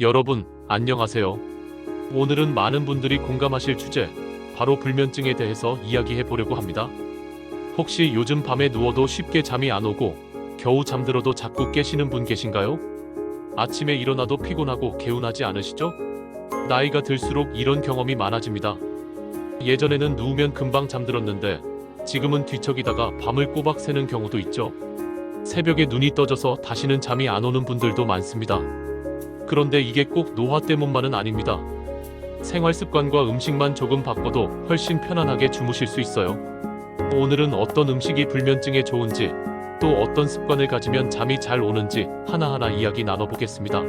여러분, 안녕하세요. 오늘은 많은 분들이 공감하실 주제, 바로 불면증에 대해서 이야기해 보려고 합니다. 혹시 요즘 밤에 누워도 쉽게 잠이 안 오고, 겨우 잠들어도 자꾸 깨시는 분 계신가요? 아침에 일어나도 피곤하고 개운하지 않으시죠? 나이가 들수록 이런 경험이 많아집니다. 예전에는 누우면 금방 잠들었는데, 지금은 뒤척이다가 밤을 꼬박 새는 경우도 있죠. 새벽에 눈이 떠져서 다시는 잠이 안 오는 분들도 많습니다. 그런데 이게 꼭 노화 때문만은 아닙니다. 생활 습관과 음식만 조금 바꿔도 훨씬 편안하게 주무실 수 있어요. 오늘은 어떤 음식이 불면증에 좋은지, 또 어떤 습관을 가지면 잠이 잘 오는지 하나하나 이야기 나눠보겠습니다.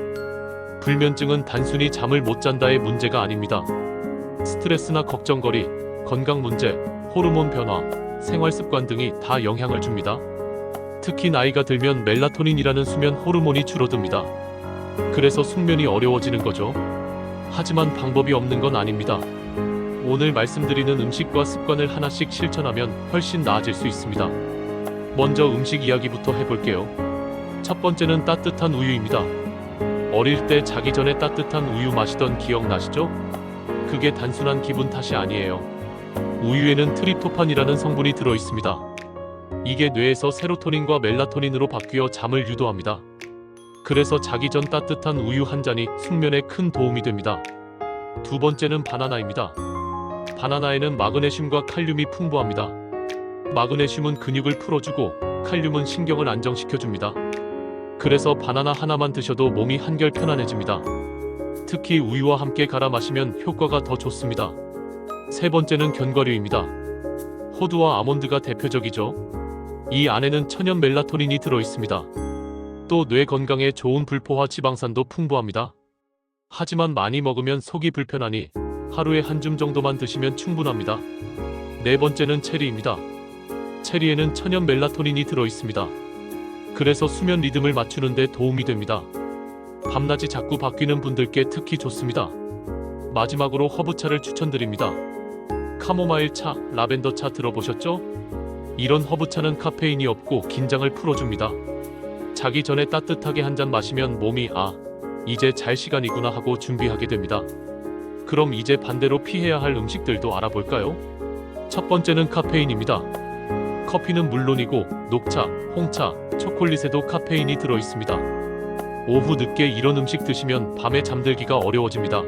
불면증은 단순히 잠을 못 잔다의 문제가 아닙니다. 스트레스나 걱정거리, 건강 문제, 호르몬 변화, 생활 습관 등이 다 영향을 줍니다. 특히 나이가 들면 멜라토닌이라는 수면 호르몬이 줄어듭니다. 그래서 숙면이 어려워지는 거죠. 하지만 방법이 없는 건 아닙니다. 오늘 말씀드리는 음식과 습관을 하나씩 실천하면 훨씬 나아질 수 있습니다. 먼저 음식 이야기부터 해볼게요. 첫 번째는 따뜻한 우유입니다. 어릴 때 자기 전에 따뜻한 우유 마시던 기억 나시죠? 그게 단순한 기분 탓이 아니에요. 우유에는 트립토판이라는 성분이 들어 있습니다. 이게 뇌에서 세로토닌과 멜라토닌으로 바뀌어 잠을 유도합니다. 그래서 자기 전 따뜻한 우유 한 잔이 숙면에 큰 도움이 됩니다. 두 번째는 바나나입니다. 바나나에는 마그네슘과 칼륨이 풍부합니다. 마그네슘은 근육을 풀어주고 칼륨은 신경을 안정시켜줍니다. 그래서 바나나 하나만 드셔도 몸이 한결 편안해집니다. 특히 우유와 함께 갈아 마시면 효과가 더 좋습니다. 세 번째는 견과류입니다. 호두와 아몬드가 대표적이죠. 이 안에는 천연 멜라토닌이 들어 있습니다. 또 뇌 건강에 좋은 불포화 지방산도 풍부합니다. 하지만 많이 먹으면 속이 불편하니 하루에 한 줌 정도만 드시면 충분합니다. 네 번째는 체리입니다. 체리에는 천연 멜라토닌이 들어 있습니다. 그래서 수면 리듬을 맞추는 데 도움이 됩니다. 밤낮이 자꾸 바뀌는 분들께 특히 좋습니다. 마지막으로 허브차를 추천드립니다. 카모마일 차, 라벤더 차 들어보셨죠? 이런 허브차는 카페인이 없고 긴장을 풀어줍니다. 자기 전에 따뜻하게 한 잔 마시면 몸이 아, 이제 잘 시간이구나 하고 준비하게 됩니다. 그럼 이제 반대로 피해야 할 음식들도 알아볼까요? 첫 번째는 카페인입니다. 커피는 물론이고 녹차, 홍차, 초콜릿에도 카페인이 들어 있습니다. 오후 늦게 이런 음식 드시면 밤에 잠들기가 어려워집니다.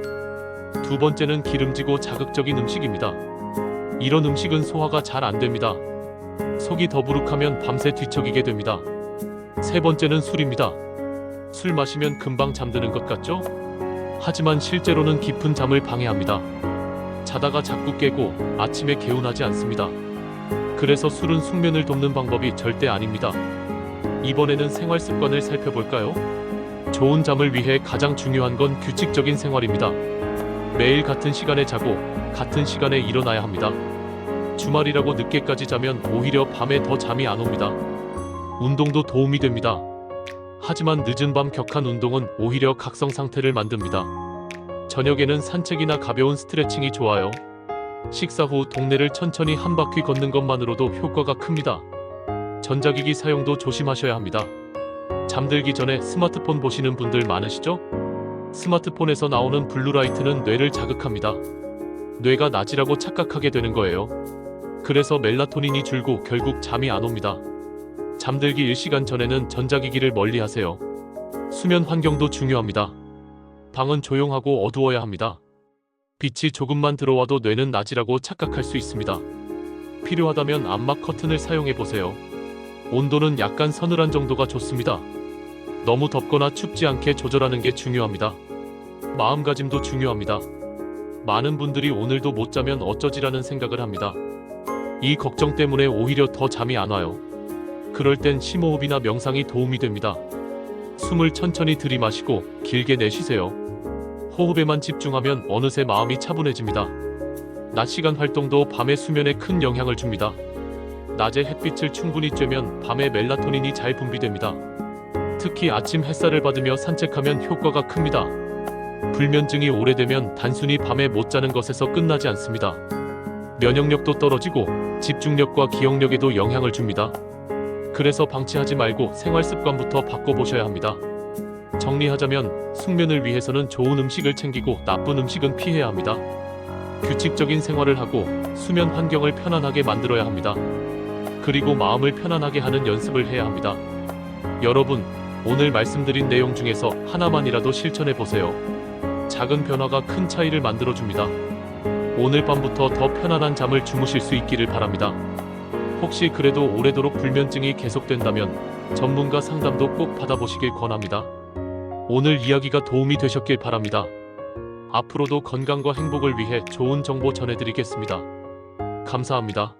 두 번째는 기름지고 자극적인 음식입니다. 이런 음식은 소화가 잘 안 됩니다. 속이 더부룩하면 밤새 뒤척이게 됩니다. 세 번째는 술입니다. 술 마시면 금방 잠드는 것 같죠? 하지만 실제로는 깊은 잠을 방해합니다. 자다가 자꾸 깨고 아침에 개운하지 않습니다. 그래서 술은 숙면을 돕는 방법이 절대 아닙니다. 이번에는 생활 습관을 살펴볼까요? 좋은 잠을 위해 가장 중요한 건 규칙적인 생활입니다. 매일 같은 시간에 자고 같은 시간에 일어나야 합니다. 주말이라고 늦게까지 자면 오히려 밤에 더 잠이 안 옵니다. 운동도 도움이 됩니다. 하지만 늦은 밤 격한 운동은 오히려 각성 상태를 만듭니다. 저녁에는 산책이나 가벼운 스트레칭이 좋아요. 식사 후 동네를 천천히 한 바퀴 걷는 것만으로도 효과가 큽니다. 전자기기 사용도 조심하셔야 합니다. 잠들기 전에 스마트폰 보시는 분들 많으시죠? 스마트폰에서 나오는 블루라이트는 뇌를 자극합니다. 뇌가 낮이라고 착각하게 되는 거예요. 그래서 멜라토닌이 줄고 결국 잠이 안 옵니다. 잠들기 1시간 전에는 전자기기를 멀리 하세요. 수면 환경도 중요합니다. 방은 조용하고 어두워야 합니다. 빛이 조금만 들어와도 뇌는 낮이라고 착각할 수 있습니다. 필요하다면 암막 커튼을 사용해 보세요. 온도는 약간 서늘한 정도가 좋습니다. 너무 덥거나 춥지 않게 조절하는 게 중요합니다. 마음가짐도 중요합니다. 많은 분들이 오늘도 못 자면 어쩌지라는 생각을 합니다. 이 걱정 때문에 오히려 더 잠이 안 와요. 그럴 땐 심호흡이나 명상이 도움이 됩니다. 숨을 천천히 들이마시고 길게 내쉬세요. 호흡에만 집중하면 어느새 마음이 차분해집니다. 낮 시간 활동도 밤의 수면에 큰 영향을 줍니다. 낮에 햇빛을 충분히 쬐면 밤에 멜라토닌이 잘 분비됩니다. 특히 아침 햇살을 받으며 산책하면 효과가 큽니다. 불면증이 오래되면 단순히 밤에 못 자는 것에서 끝나지 않습니다. 면역력도 떨어지고 집중력과 기억력에도 영향을 줍니다. 그래서 방치하지 말고 생활 습관부터 바꿔보셔야 합니다. 정리하자면 숙면을 위해서는 좋은 음식을 챙기고 나쁜 음식은 피해야 합니다. 규칙적인 생활을 하고 수면 환경을 편안하게 만들어야 합니다. 그리고 마음을 편안하게 하는 연습을 해야 합니다. 여러분, 오늘 말씀드린 내용 중에서 하나만이라도 실천해 보세요. 작은 변화가 큰 차이를 만들어 줍니다. 오늘 밤부터 더 편안한 잠을 주무실 수 있기를 바랍니다. 혹시 그래도 오래도록 불면증이 계속된다면 전문가 상담도 꼭 받아보시길 권합니다. 오늘 이야기가 도움이 되셨길 바랍니다. 앞으로도 건강과 행복을 위해 좋은 정보 전해드리겠습니다. 감사합니다.